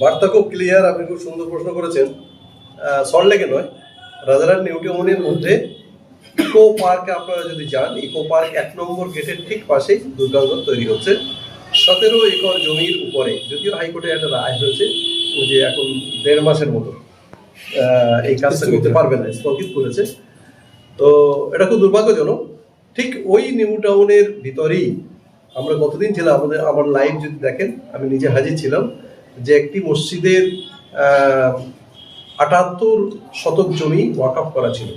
বার্তা খুব ক্লিয়ার আপনি খুব সুন্দর প্রশ্ন করেছেন। সল্টলেকে নয় রাজারহাট নিউটিউনের মধ্যে ইকো পার্কে আপনারা যদি যান ইকো পার্ক এক নম্বর গেটের ঠিক পাশেই দুর্গাঙ্গন তৈরি হচ্ছে। সতেরো একর জমির উপরে যদিও হাইকোর্টে একটা রায় হয়েছে যে এখন দেড় মাসের মতো এই কাজটা করতে পারবে না স্থগিত করেছে। তো এটা খুব দুর্ভাগ্যজনক। ঠিক ওই নিউ টাউনের ভিতরেই আমরা গতদিন ছিলাম? আমাদের আমার লাইভ যদি দেখেন আমি নিজে হাজির ছিলাম। যে একটি মসজিদের আটাত্তর শতক জমি ওয়াকআপ করা ছিল।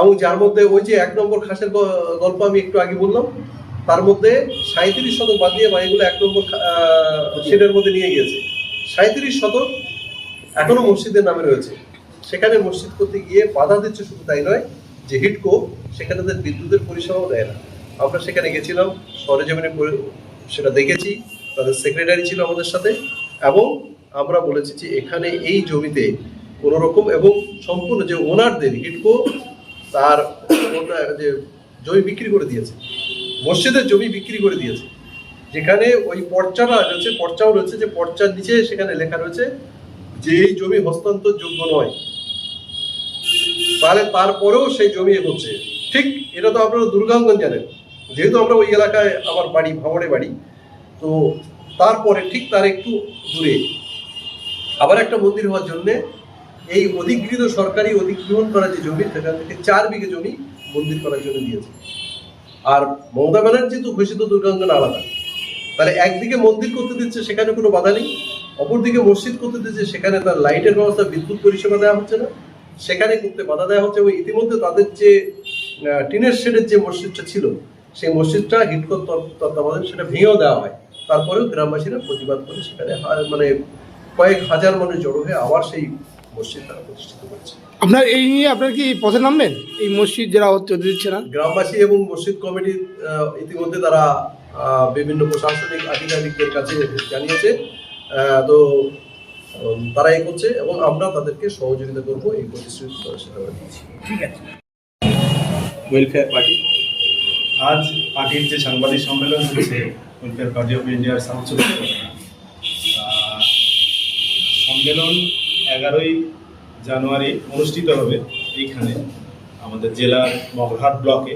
এবং যার মধ্যে ওই যে এক নম্বর খাসের গল্প আমি একটু আগে বললাম, তার মধ্যে সাঁত্রিশ শতক বাদ দিয়ে বাড়িগুলো এক নম্বর শেডের মধ্যে নিয়ে গিয়েছে। সাঁত্রিশ শতক এখনও মসজিদের নামে রয়েছে। সেখানে মসজিদ করতে গিয়ে বাধা দিচ্ছে শুধু তাই নয় যে হিটকো সেখানে তাদের বিদ্যুতের পরিষেবাও দেয় না। আমরা সেখানে গেছিলাম, সরেজমিনে সেটা দেখেছি। তাদের সেক্রেটারি ছিল আমাদের সাথে, এবং আমরা বলেছি যে এখানে এই জমিতে কোনো রকম এবং সম্পূর্ণ যে ওনারদের হিটকো, তার যে জমি বিক্রি করে দিয়েছে, মসজিদের জমি বিক্রি করে দিয়েছে। যেখানে ওই পর্চাটা রয়েছে, পর্চাও রয়েছে, যে পর্চার নিচে সেখানে লেখা রয়েছে যে এই জমি হস্তান্তর যোগ্য নয়। তাহলে তারপরেও সেই জমি হচ্ছে। ঠিক এটা তো আপনারা দুর্গাঙ্গন জানেন। যেহেতু আমরা ওই এলাকায় আমার বাড়ি, ভাঙড়ে বাড়ি তো তারপরে ঠিক তার একটু দূরে। আবার একটা মন্দির হওয়ার জন্য এই অধিকৃত সরকারি অধিগ্রহণ করা যে জমি, সেখান থেকে চার বিঘে জমি মন্দির করার জন্য দিয়েছে। আর মমতা ব্যানার্জি তো ঘোষিত দুর্গাঙ্গন আলাদা। তাহলে একদিকে মন্দির করতে দিচ্ছে, সেখানে কোনো বাধা নেই। অপরদিকে মসজিদ করতে দিচ্ছে, সেখানে তার লাইটের ব্যবস্থা, বিদ্যুৎ পরিষেবা দেওয়া হচ্ছে না। সেখানে করতে বাধা দেওয়া হচ্ছে এবং ইতিমধ্যে তাদের যে টিনের শেডের যে মসজিদটা ছিল, সেই মসজিদটা হিটকর তত্ত্ব- তত্ত্বাবধানে সেটা ভেঙেও দেওয়া হয়। তারপরেও গ্রামবাসীরা প্রতিবাদ করে সেখানে মানে কয়েক হাজার মানুষ জড়ো হয়ে আবার সেই মসজিদ তারা প্রতিষ্ঠিত করেছে। আপনার এই নিয়ে আপনার কি পথে নামবেন এই মসজিদ যারা দিচ্ছে না গ্রামবাসী এবং মসজিদ কমিটি ইতিমধ্যে তারা বিভিন্ন প্রশাসনিক আধিকারিকদের কাছে জানিয়েছে। আহ, তো তারা এই করছে এবং আমরা তাদেরকে সহযোগিতা করব এই প্রতিশ্রুতি আমরা দিয়েছি। ওয়েলফেয়ার পার্টি আজ পার্টির যে সাংবাদিক সম্মেলন হচ্ছে ওয়েলফেয়ার পার্টি অফ ইন্ডিয়ার। আহ, সম্মেলন এগারোই জানুয়ারি অনুষ্ঠিত হবে এইখানে আমাদের জেলার মগরহাট ব্লকে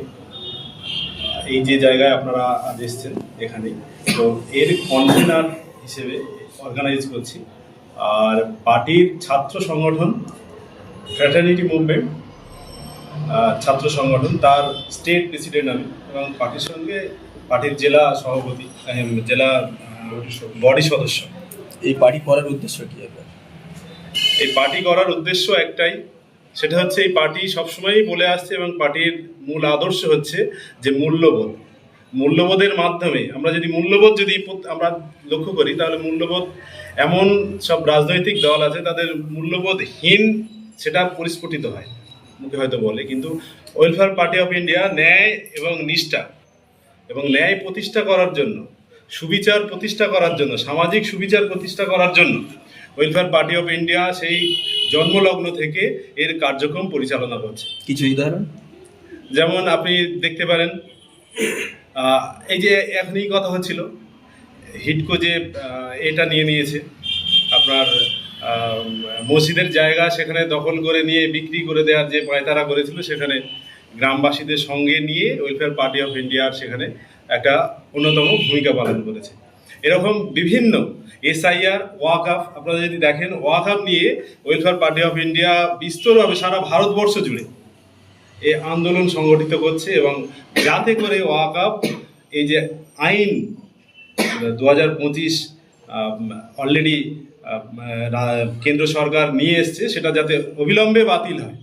এই যে জায়গায় আপনারা এসছেন এখানে তো এর কনভেনার হিসেবে অর্গানাইজ করছি আর পার্টির ছাত্র সংগঠন ফ্র্যাটার্নিটি মুভমেন্ট ছাত্র সংগঠন তার স্টেট প্রেসিডেন্ট আমি এবং পার্টির সঙ্গে পার্টির জেলা সভাপতি জেলা বডি সদস্য। এই পার্টি করার উদ্দেশ্য কি আপনার? এই পার্টি করার উদ্দেশ্য একটাই সেটা হচ্ছে এই পার্টি সবসময়ই বলে আসছে এবং পার্টির মূল আদর্শ হচ্ছে যে মূল্যবোধ। মূল্যবোধের মাধ্যমে আমরা যদি মূল্যবোধ যদি আমরা লক্ষ্য করি তাহলে মূল্যবোধ এমন সব রাজনৈতিক দল আছে তাদের মূল্যবোধহীন সেটা পরিস্ফুটিত হয় মুখে হয়তো বলে। কিন্তু ওয়েলফেয়ার পার্টি অফ ইন্ডিয়া ন্যায় এবং নিষ্ঠা এবং ন্যায় প্রতিষ্ঠা করার জন্য সুবিচার প্রতিষ্ঠা করার জন্য সামাজিক সুবিচার প্রতিষ্ঠা করার জন্য ওয়েলফেয়ার পার্টি অফ ইন্ডিয়া সেই জন্মলগ্ন থেকে এর কার্যক্রম পরিচালনা করছে। কিছু উদাহরণ? যেমন আপনি দেখতে পারেন এই যে এখনই কথা হচ্ছিল হিটকো যে এটা নিয়ে নিয়েছে আপনার মসজিদের জায়গা সেখানে দখল করে নিয়ে বিক্রি করে দেওয়ার যে পায়তারা করেছিল সেখানে গ্রামবাসীদের সঙ্গে নিয়ে ওয়েলফেয়ার পার্টি অফ ইন্ডিয়ার সেখানে একটা অন্যতম ভূমিকা পালন করেছে। এরকম বিভিন্ন এসআইআর ওয়াকআফ আপনারা যদি দেখেন ওয়াকআফ নিয়ে ওয়েলফেয়ার পার্টি অফ ইন্ডিয়া বিস্তরভাবে সারা ভারতবর্ষ জুড়ে এই আন্দোলন সংগঠিত করছে এবং যাতে করে ওয়াকআপ এই যে আইন, দু হাজার পঁচিশ অলরেডি কেন্দ্র সরকার নিয়ে এসছে, সেটা যাতে অবিলম্বে বাতিল হয়,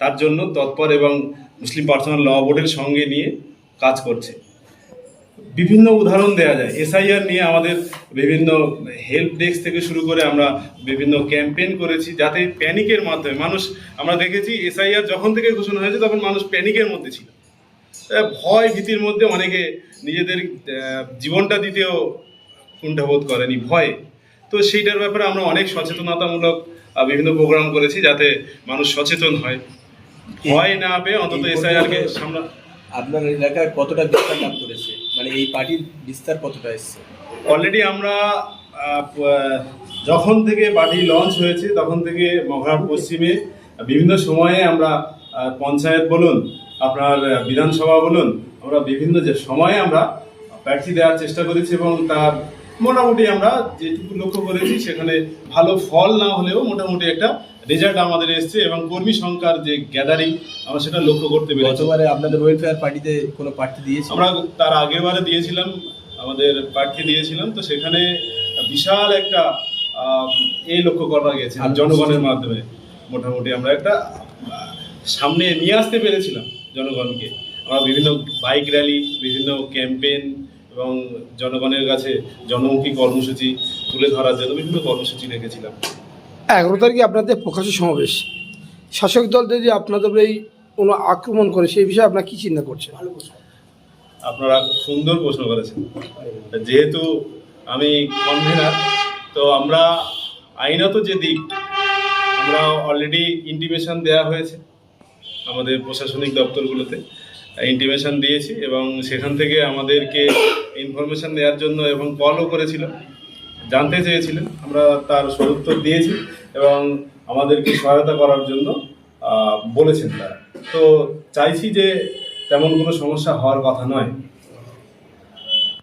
তার জন্য তৎপর এবং মুসলিম পার্সোনাল ল বোর্ডের সঙ্গে নিয়ে কাজ করছে। বিভিন্ন উদাহরণ দেওয়া যায়। এসআইআর নিয়ে আমাদের বিভিন্ন হেল্প ডেস্ক থেকে শুরু করে আমরা বিভিন্ন ক্যাম্পেইন করেছি, যাতে প্যানিকের মাধ্যমে মানুষ, আমরা দেখেছি এসআইআর যখন থেকে ঘোষণা হয়েছে, তখন মানুষ প্যানিকের মধ্যে ছিল। ভয় ভীতির মধ্যে অনেকে নিজেদের জীবনটা দিতেও কুণ্ঠাবোধ করেনি, ভয়ে। তো সেইটার ব্যাপারে আমরা অনেক সচেতনতামূলক বিভিন্ন প্রোগ্রাম করেছি যাতে মানুষ সচেতন হয়। ভয় না পেয়ে অন্তত এসআইআরকে সামলা আপনার এলাকায় কতটা বিস্তার লাভ করেছে? মানে এই পার্টির বিস্তার কতটা এসছে? অলরেডি আমরা যখন থেকে পার্টি লঞ্চ হয়েছে তখন থেকে মহারাট পশ্চিমে বিভিন্ন সময়ে আমরা পঞ্চায়েত বলুন আপনার বিধানসভা বলুন আমরা বিভিন্ন যে সময়ে আমরা প্রার্থী দেওয়ার চেষ্টা করেছি এবং তার মোটামুটি আমরা যেটুকু লক্ষ্য করেছি সেখানে ভালো ফল না হলেও মোটামুটি একটা রেজাল্ট আমাদের এসছে এবং কর্মী সংখ্যার যে গ্যাদারিং আমরা সেটা লক্ষ্য করতে পেরেছি। গতবারে আপনাদের ওয়েলফেয়ার পার্টিতে কোনো প্রার্থী দিয়েছে আমরা তার আগের বারে দিয়েছিলাম আমাদের প্রার্থী দিয়েছিলাম তো সেখানে বিশাল একটা আহ, এ লক্ষ্য করা গেছে জনগণের মাধ্যমে। মোটামুটি আমরা একটা সামনে নিয়ে আসতে পেরেছিলাম জনগণকে। আমরা বিভিন্ন বাইক র্যালি বিভিন্ন ক্যাম্পেইন এবং জনগণের কাছে জনমুখী কর্মসূচি তুলে ধরার জন্য বিভিন্ন কর্মসূচি রেখেছিলাম। এগারো তারিখে আপনাদের প্রকাশ্য সমাবেশ। শাসক দল যদি আপনাদের এই কোনো আক্রমণ করে সেই বিষয়ে আপনার কি চিন্তা করছেন? আপনারা সুন্দর প্রশ্ন করেছেন। যেহেতু আমি কনভেনার তো আমরা আইনত যে দিক আমরা অলরেডি ইন্টিমেশন দেওয়া হয়েছে আমাদের প্রশাসনিক দপ্তরগুলোতে। ইন্টিমেশন দিয়েছি এবং সেখান থেকে আমাদেরকে ইনফরমেশন দেওয়ার জন্য এবং কলও করেছিল। জানতে চেয়েছিলেন। আমরা তার সদুত্তর দিয়েছি এবং আমাদেরকে সহায়তা করার জন্য বলেছেন তারা। তো চাইছি যে তেমন কোনো সমস্যা হওয়ার কথা নয়।